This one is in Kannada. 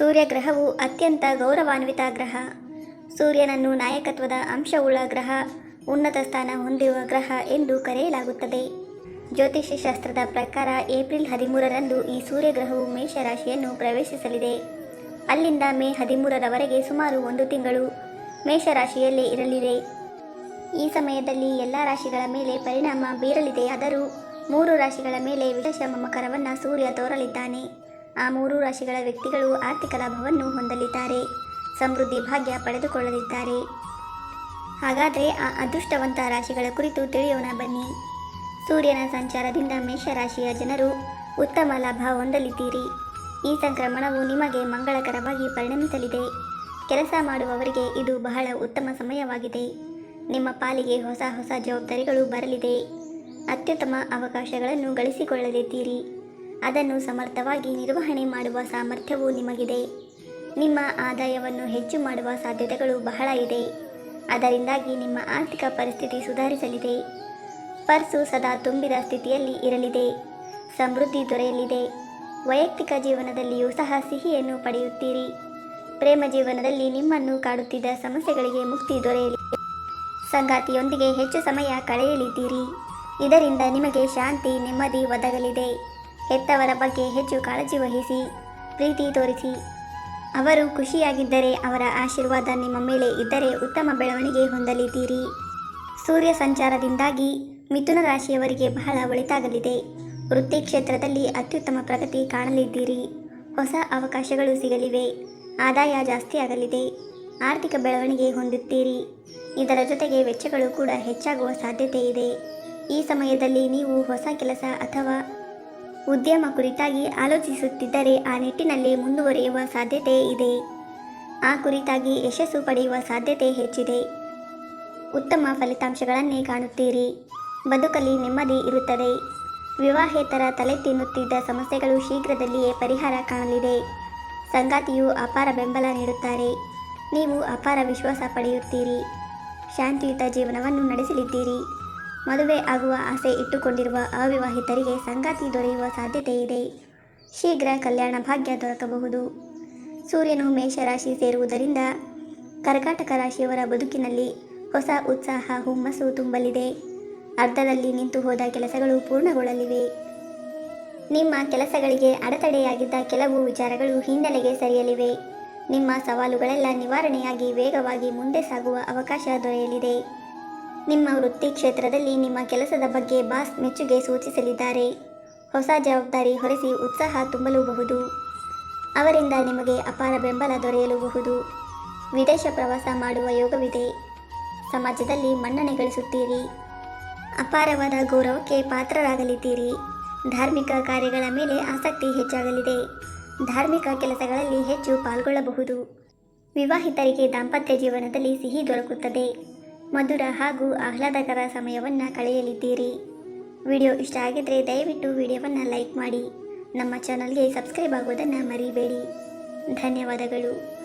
ಸೂರ್ಯಗ್ರಹವು ಅತ್ಯಂತ ಗೌರವಾನ್ವಿತ ಗ್ರಹ. ಸೂರ್ಯನನ್ನು ನಾಯಕತ್ವದ ಅಂಶವುಳ್ಳ ಗ್ರಹ, ಉನ್ನತ ಸ್ಥಾನ ಹೊಂದಿರುವ ಗ್ರಹ ಎಂದು ಕರೆಯಲಾಗುತ್ತದೆ. ಜ್ಯೋತಿಷ್ಯ ಶಾಸ್ತ್ರದ ಪ್ರಕಾರ ಏಪ್ರಿಲ್ ಹದಿಮೂರರಂದು ಈ ಸೂರ್ಯಗ್ರಹವು ಮೇಷರಾಶಿಯನ್ನು ಪ್ರವೇಶಿಸಲಿದೆ. ಅಲ್ಲಿಂದ ಮೇ ಹದಿಮೂರರವರೆಗೆ ಸುಮಾರು ಒಂದು ತಿಂಗಳು ಮೇಷರಾಶಿಯಲ್ಲೇ ಇರಲಿದೆ. ಈ ಸಮಯದಲ್ಲಿ ಎಲ್ಲ ರಾಶಿಗಳ ಮೇಲೆ ಪರಿಣಾಮ ಬೀರಲಿದೆಯಾದರೂ ಮೂರು ರಾಶಿಗಳ ಮೇಲೆ ವಿಶೇಷ ಮಮಕರವನ್ನು ಸೂರ್ಯ ತೋರಲಿದ್ದಾನೆ. ಆ ಮೂರು ರಾಶಿಗಳ ವ್ಯಕ್ತಿಗಳು ಆರ್ಥಿಕ ಲಾಭವನ್ನು ಹೊಂದಲಿದ್ದಾರೆ. ಸಮೃದ್ಧಿ ಭಾಗ್ಯ ಪಡೆದುಕೊಳ್ಳಲಿದ್ದಾರೆ. ಹಾಗಾದರೆ ಆ ಅದೃಷ್ಟವಂತ ರಾಶಿಗಳ ಕುರಿತು ತಿಳಿಯೋಣ ಬನ್ನಿ. ಸೂರ್ಯನ ಸಂಚಾರದಿಂದ ಮೇಷರಾಶಿಯ ಜನರು ಉತ್ತಮ ಲಾಭ ಹೊಂದಲಿದ್ದೀರಿ. ಈ ಸಂಕ್ರಮಣವು ನಿಮಗೆ ಮಂಗಳಕರವಾಗಿ ಪರಿಣಮಿಸಲಿದೆ. ಕೆಲಸ ಮಾಡುವವರಿಗೆ ಇದು ಬಹಳ ಉತ್ತಮ ಸಮಯವಾಗಿದೆ. ನಿಮ್ಮ ಪಾಲಿಗೆ ಹೊಸ ಹೊಸ ಜವಾಬ್ದಾರಿಗಳು ಬರಲಿದೆ. ಅತ್ಯುತ್ತಮ ಅವಕಾಶಗಳನ್ನು ಗಳಿಸಿಕೊಳ್ಳಲಿದ್ದೀರಿ. ಅದನ್ನು ಸಮರ್ಥವಾಗಿ ನಿರ್ವಹಣೆ ಮಾಡುವ ಸಾಮರ್ಥ್ಯವು ನಿಮಗಿದೆ. ನಿಮ್ಮ ಆದಾಯವನ್ನು ಹೆಚ್ಚು ಮಾಡುವ ಸಾಧ್ಯತೆಗಳು ಬಹಳ ಇದೆ. ಅದರಿಂದಾಗಿ ನಿಮ್ಮ ಆರ್ಥಿಕ ಪರಿಸ್ಥಿತಿ ಸುಧಾರಿಸಲಿದೆ. ಪರ್ಸು ಸದಾ ತುಂಬಿದ ಸ್ಥಿತಿಯಲ್ಲಿ ಇರಲಿದೆ. ಸಮೃದ್ಧಿ ದೊರೆಯಲಿದೆ. ವೈಯಕ್ತಿಕ ಜೀವನದಲ್ಲಿಯೂ ಸಹ ಸಿಹಿಯನ್ನು ಪಡೆಯುತ್ತೀರಿ. ಪ್ರೇಮ ಜೀವನದಲ್ಲಿ ನಿಮ್ಮನ್ನು ಕಾಡುತ್ತಿದ್ದ ಸಮಸ್ಯೆಗಳಿಗೆ ಮುಕ್ತಿ ದೊರೆಯಲಿದೆ ಸಂಗಾತಿಯೊಂದಿಗೆ ಹೆಚ್ಚು ಸಮಯ ಕಳೆಯಲಿದ್ದೀರಿ. ಇದರಿಂದ ನಿಮಗೆ ಶಾಂತಿ, ನೆಮ್ಮದಿ ಒದಗಲಿದೆ. ಹೆತ್ತವರ ಬಗ್ಗೆ ಹೆಚ್ಚು ಕಾಳಜಿ ವಹಿಸಿ, ಪ್ರೀತಿ ತೋರಿಸಿ. ಅವರು ಖುಷಿಯಾಗಿದ್ದರೆ ಅವರ ಆಶೀರ್ವಾದ ನಿಮ್ಮ ಮೇಲೆ ಇದ್ದರೆ ಉತ್ತಮ ಬೆಳವಣಿಗೆ ಹೊಂದಲಿದ್ದೀರಿ. ಸೂರ್ಯ ಸಂಚಾರದಿಂದಾಗಿ ಮಿಥುನ ರಾಶಿಯವರಿಗೆ ಬಹಳ ಒಳಿತಾಗಲಿದೆ. ವೃತ್ತಿ ಕ್ಷೇತ್ರದಲ್ಲಿ ಅತ್ಯುತ್ತಮ ಪ್ರಗತಿ ಕಾಣಲಿದ್ದೀರಿ. ಹೊಸ ಅವಕಾಶಗಳು ಸಿಗಲಿವೆ. ಆದಾಯ ಜಾಸ್ತಿ ಆಗಲಿದೆ. ಆರ್ಥಿಕ ಬೆಳವಣಿಗೆ ಹೊಂದುತ್ತೀರಿ. ಇದರ ಜೊತೆಗೆ ವೆಚ್ಚಗಳು ಕೂಡ ಹೆಚ್ಚಾಗುವ ಸಾಧ್ಯತೆ ಇದೆ. ಈ ಸಮಯದಲ್ಲಿ ನೀವು ಹೊಸ ಕೆಲಸ ಅಥವಾ ಉದ್ಯಮ ಕುರಿತಾಗಿ ಆಲೋಚಿಸುತ್ತಿದ್ದರೆ ಆ ನಿಟ್ಟಿನಲ್ಲಿ ಮುಂದುವರಿಯುವ ಸಾಧ್ಯತೆ ಇದೆ. ಆ ಕುರಿತಾಗಿ ಯಶಸ್ಸು ಪಡೆಯುವ ಸಾಧ್ಯತೆ ಹೆಚ್ಚಿದೆ. ಉತ್ತಮ ಫಲಿತಾಂಶಗಳನ್ನೇ ಕಾಣುತ್ತೀರಿ. ಬದುಕಲ್ಲಿ ನೆಮ್ಮದಿ ಇರುತ್ತದೆ. ವಿವಾಹೇತರ ತಲೆ ತಿನ್ನುತ್ತಿದ್ದ ಸಮಸ್ಯೆಗಳು ಶೀಘ್ರದಲ್ಲಿಯೇ ಪರಿಹಾರ ಕಾಣಲಿದೆ. ಸಂಗಾತಿಯು ಅಪಾರ ಬೆಂಬಲ ನೀಡುತ್ತಾರೆ. ನೀವು ಅಪಾರ ವಿಶ್ವಾಸ ಪಡೆಯುತ್ತೀರಿ. ಶಾಂತಿಯುತ ಜೀವನವನ್ನು ನಡೆಸಲಿದ್ದೀರಿ. ಮದುವೆ ಆಗುವ ಆಸೆ ಇಟ್ಟುಕೊಂಡಿರುವ ಅವಿವಾಹಿತರಿಗೆ ಸಂಗಾತಿ ದೊರೆಯುವ ಸಾಧ್ಯತೆ ಇದೆ. ಶೀಘ್ರ ಕಲ್ಯಾಣ ಭಾಗ್ಯ ದೊರಕಬಹುದು. ಸೂರ್ಯನು ಮೇಷರಾಶಿ ಸೇರುವುದರಿಂದ ಕರ್ಕಾಟಕ ರಾಶಿಯವರ ಬದುಕಿನಲ್ಲಿ ಹೊಸ ಉತ್ಸಾಹ, ಹುಮ್ಮಸ್ಸು ತುಂಬಲಿದೆ. ಅರ್ಧದಲ್ಲಿ ನಿಂತು ಹೋದ ಕೆಲಸಗಳು ಪೂರ್ಣಗೊಳ್ಳಲಿವೆ. ನಿಮ್ಮ ಕೆಲಸಗಳಿಗೆ ಅಡೆತಡೆಯಾಗಿದ್ದ ಕೆಲವು ವಿಚಾರಗಳು ಹಿನ್ನೆಲೆಗೆ ಸರಿಯಲಿವೆ. ನಿಮ್ಮ ಸವಾಲುಗಳೆಲ್ಲ ನಿವಾರಣೆಯಾಗಿ ವೇಗವಾಗಿ ಮುಂದೆ ಸಾಗುವ ಅವಕಾಶ ದೊರೆಯಲಿದೆ. ನಿಮ್ಮ ವೃತ್ತಿ ಕ್ಷೇತ್ರದಲ್ಲಿ ನಿಮ್ಮ ಕೆಲಸದ ಬಗ್ಗೆ ಬಾಸ್ ಮೆಚ್ಚುಗೆ ಸೂಚಿಸಲಿದ್ದಾರೆ. ಹೊಸ ಜವಾಬ್ದಾರಿ ಹೊರಿಸಿ ಉತ್ಸಾಹ ತುಂಬಲೂಬಹುದು. ಅವರಿಂದ ನಿಮಗೆ ಅಪಾರ ಬೆಂಬಲ ದೊರೆಯಲುಬಹುದು. ವಿದೇಶ ಪ್ರವಾಸ ಮಾಡುವ ಯೋಗವಿದೆ. ಸಮಾಜದಲ್ಲಿ ಮನ್ನಣೆ ಗಳಿಸುತ್ತೀರಿ. ಅಪಾರವಾದ ಗೌರವಕ್ಕೆ ಪಾತ್ರರಾಗಲಿದ್ದೀರಿ. ಧಾರ್ಮಿಕ ಕಾರ್ಯಗಳ ಮೇಲೆ ಆಸಕ್ತಿ ಹೆಚ್ಚಾಗಲಿದೆ. ಧಾರ್ಮಿಕ ಕೆಲಸಗಳಲ್ಲಿ ಹೆಚ್ಚು ಪಾಲ್ಗೊಳ್ಳಬಹುದು. ವಿವಾಹಿತರಿಗೆ ದಾಂಪತ್ಯ ಜೀವನದಲ್ಲಿ ಸಿಹಿ ದೊರಕುತ್ತದೆ. ಮಧುರ ಹಾಗೂ ಆಹ್ಲಾದಕರ ಸಮಯವನ್ನು ಕಳೆಯಲಿದ್ದೀರಿ. ವಿಡಿಯೋ ಇಷ್ಟ ಆಗಿದ್ದರೆ ದಯವಿಟ್ಟು ವಿಡಿಯೋವನ್ನು ಲೈಕ್ ಮಾಡಿ. ನಮ್ಮ ಚಾನಲ್ಗೆ ಸಬ್ಸ್ಕ್ರೈಬ್ ಆಗೋದನ್ನು ಮರಿಬೇಡಿ. ಧನ್ಯವಾದಗಳು.